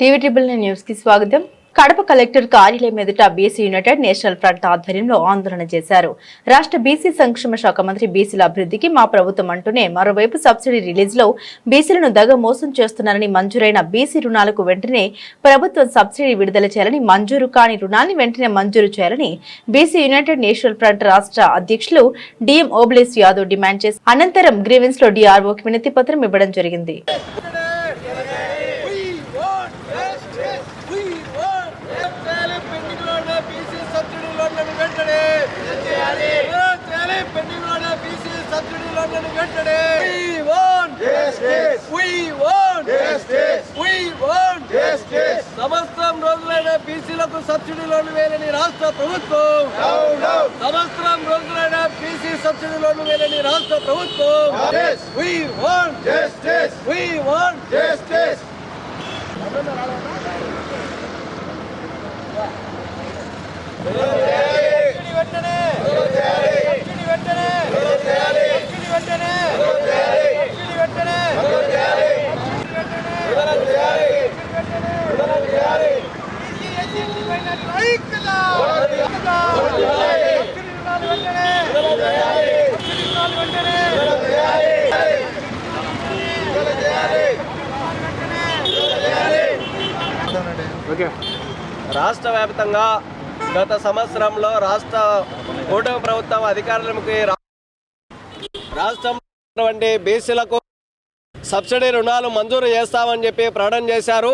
TV triple nine న్యూస్కి స్వాగతం. Kadapa collector కార్యాలయం ఎదుట బీసీ యునైటెడ్ నేషనల్ ఫ్రంట్ ఆధ్వర్యంలో ఆందోళన చేశారు. రాష్ట్ర బీసీ సంక్షేమ శాఖ మంత్రి బీసీల అభివృద్ధికి మా ప్రభుత్వం అంటూనే మరోవైపు సబ్సిడీ రిలీజ్లో బీసీలను దగ మోసం చేస్తున్నారని మంజూరైన బీసీ రుణాలకు వెంటనే ప్రభుత్వం సబ్సిడీ విడుదల చేయాలని మంజూరు కాని రుణాన్ని వెంటనే మంజూరు చేయాలని బీసీ యునైటెడ్ నేషనల్ ఫ్రంట్ రాష్ట్ర అధ్యక్షులు డిఎం ఓబ్లేస్ యాదవ్ డిమాండ్ చేసి అనంతరం గ్రీవెన్స్లో డిఆర్ఓకి వినతి పత్రం ఇవ్వడం జరిగింది We want చేయాలి పెండింగ్లోనే బీసీ సబ్సిడీ లోన్లను వెంటనే చేయాలి పెండింగ్లోనే బీసీ సబ్సిడీ లోన్లను వెంటనే We want. Justice We want justice We want justice సంవత్సరం రోజులైన బీసీలకు సబ్సిడీ లోన్లు వేయని రాష్ట్ర ప్రభుత్వం సంవత్సరం రోజులైన బీసీ సబ్సిడీ లోన్లు వేయని రాష్ట్ర ప్రభుత్వం We want justice We want justice subsidy వెంటనే సబ్సిడీ వెంటనే సబ్సిడీ వెంటనే సబ్సిడీ వెంటనే ఓకే. రాష్ట్ర వ్యాప్తంగా గత సంవత్సరంలో రాష్ట్ర కూటమి ప్రభుత్వం అధికారులకి రా- రాష్ట్రంలో బీసీలకు సబ్సిడీ రుణాలు మంజూరు చేస్తామని చెప్పి ప్రకటన చేశారు.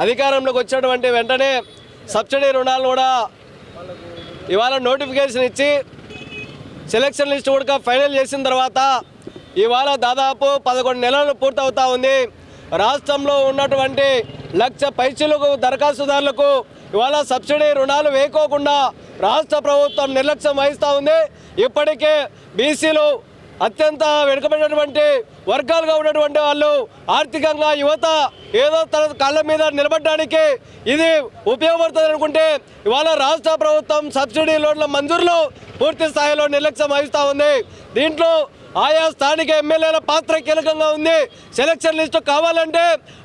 అధికారంలోకి వచ్చినటువంటి వెంటనే సబ్సిడీ రుణాలు కూడా ఇవాళ నోటిఫికేషన్ ఇచ్చి సెలక్షన్ లిస్ట్ కూడా ఫైనల్ చేసిన తర్వాత ఇవాళ దాదాపు పదకొండు నెలలు పూర్తవుతా ఉంది. రాష్ట్రంలో ఉన్నటువంటి లక్ష పైచులకు దరఖాస్తుదారులకు ఇవాళ సబ్సిడీ రుణాలు వేయకోకుండా రాష్ట్ర ప్రభుత్వం నిర్లక్ష్యం వహిస్తూ ఉంది. ఇప్పటికే బీసీలు అత్యంత వెనుకబడినటువంటి వర్గాలుగా ఉన్నటువంటి వాళ్ళు ఆర్థికంగా యువత ఏదో తన కాళ్ళ మీద నిలబడడానికి ఇది ఉపయోగపడుతుంది అనుకుంటే ఇవాళ రాష్ట్ర ప్రభుత్వం సబ్సిడీ లోన్ల మంజూరులో పూర్తి స్థాయిలో నిర్లక్ష్యం వహిస్తూ ఉంది. దీంట్లో ఆయా స్థానిక ఎమ్మెల్యేల పాత్ర కీలకంగా ఉంది. సెలక్షన్ లిస్టు కావాలంటే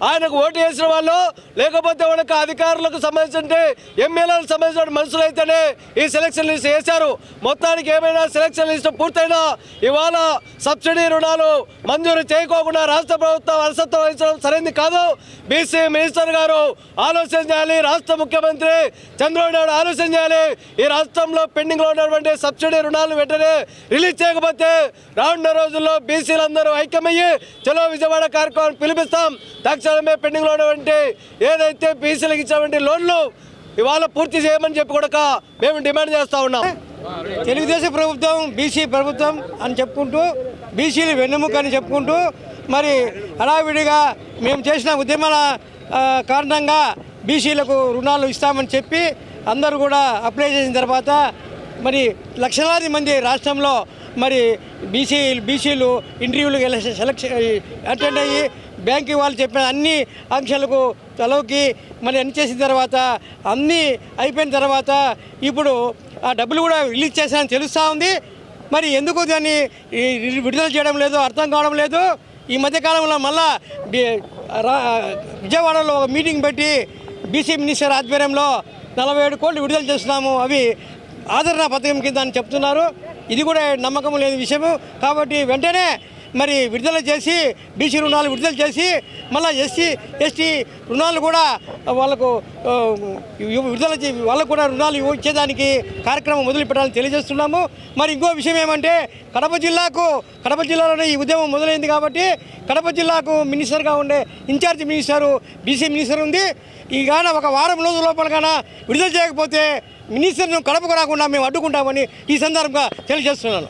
ఆయనకు ఓటు వేసిన వాళ్ళు లేకపోతే వాళ్ళకి అధికారులకు సంబంధించిన ఎమ్మెల్యేలకు సంబంధించిన మనుషులు అయితేనే ఈ సెలక్షన్ లిస్టు వేశారు. మొత్తానికి ఏమైనా సెలక్షన్ లిస్టు పూర్తయినా ఇవాళ సబ్సిడీ రుణాలు మంజూరు చేయకోకుండా రాష్ట్ర ప్రభుత్వం అలసత్వం వహించడం సరైనది కాదు. బీసీ మినిస్టర్ గారు ఆలోచన చేయాలి రాష్ట్ర ముఖ్యమంత్రి చంద్రబాబు నాయుడు ఆలోచన చేయాలి. ఈ రాష్ట్రంలో పెండింగ్లో ఉన్నటువంటి సబ్సిడీ రుణాలు వెంటనే రిలీజ్ చేయకపోతే రానున్న రోజుల్లో బీసీలందరూ ఐక్యమయ్యి చలో విజయవాడ కార్యక్రమం పిలిపిస్తాం. తక్షణమే పెండింగ్లో ఉన్నటువంటి ఏదైతే బీసీలకు ఇచ్చినటువంటి లోన్లు ఇవాళ పూర్తి చేయమని చెప్పి కూడా మేము డిమాండ్ చేస్తా ఉన్నాం. తెలుగుదేశం ప్రభుత్వం బీసీ ప్రభుత్వం అని చెప్పుకుంటూ బీసీలు వెన్నెముక అని చెప్పుకుంటూ మరి హడావిడిగా మేము చేసిన ఉద్యమాల కారణంగా బీసీలకు రుణాలు ఇస్తామని చెప్పి అందరూ కూడా అప్లై చేసిన తర్వాత మరి లక్షలాది మంది రాష్ట్రంలో మరి బీసీ బీసీలు ఇంటర్వ్యూలకు సెలక్షన్ అటెండ్ అయ్యి బ్యాంక్ వాళ్ళు చెప్పిన అన్ని ఆంక్షలకు తలవుకి మరి అన్ని చేసిన తర్వాత అన్నీ అయిపోయిన తర్వాత ఇప్పుడు ఆ డబ్బులు కూడా రిలీజ్ చేశారని తెలుస్తూ ఉంది. మరి ఎందుకు దాన్ని విడుదల చేయడం లేదు అర్థం కావడం లేదు? ఈ మధ్యకాలంలో మళ్ళా విజయవాడలో ఒక మీటింగ్ పెట్టి బీసీ మినిస్టర్ ఆధ్వర్యంలో నలభై ఏడు కోట్లు విడుదల చేస్తున్నాము అవి ఆదరణ పథకం కింద అని చెప్తున్నారు. ఇది కూడా నమ్మకం లేని విషయము. కాబట్టి వెంటనే మరి విడుదల చేసి బీసీ రుణాలు విడుదల చేసి మళ్ళీ ఎస్సీ ఎస్టీ రుణాలు కూడా వాళ్ళకు విడుదల చే వాళ్ళకు కూడా రుణాలు ఇచ్చేదానికి కార్యక్రమం మొదలు పెట్టాలని తెలియజేస్తున్నాము. మరి ఇంకో విషయం ఏమంటే కడప జిల్లాకు కడప జిల్లాలోనే ఈ ఉద్యమం మొదలైంది కాబట్టి కడప జిల్లాకు మినిస్టర్గా ఉండే ఇన్ఛార్జ్ మినిస్టరు బీసీ మినిస్టర్ ఉంది. ఈ గాన ఒక వారం రోజుల లోపల గాన విడుదల చేయకపోతే మినిస్టర్ను కడపకు రాకుండా మేము అడ్డుకుంటామని ఈ సందర్భంగా తెలియజేస్తున్నాను.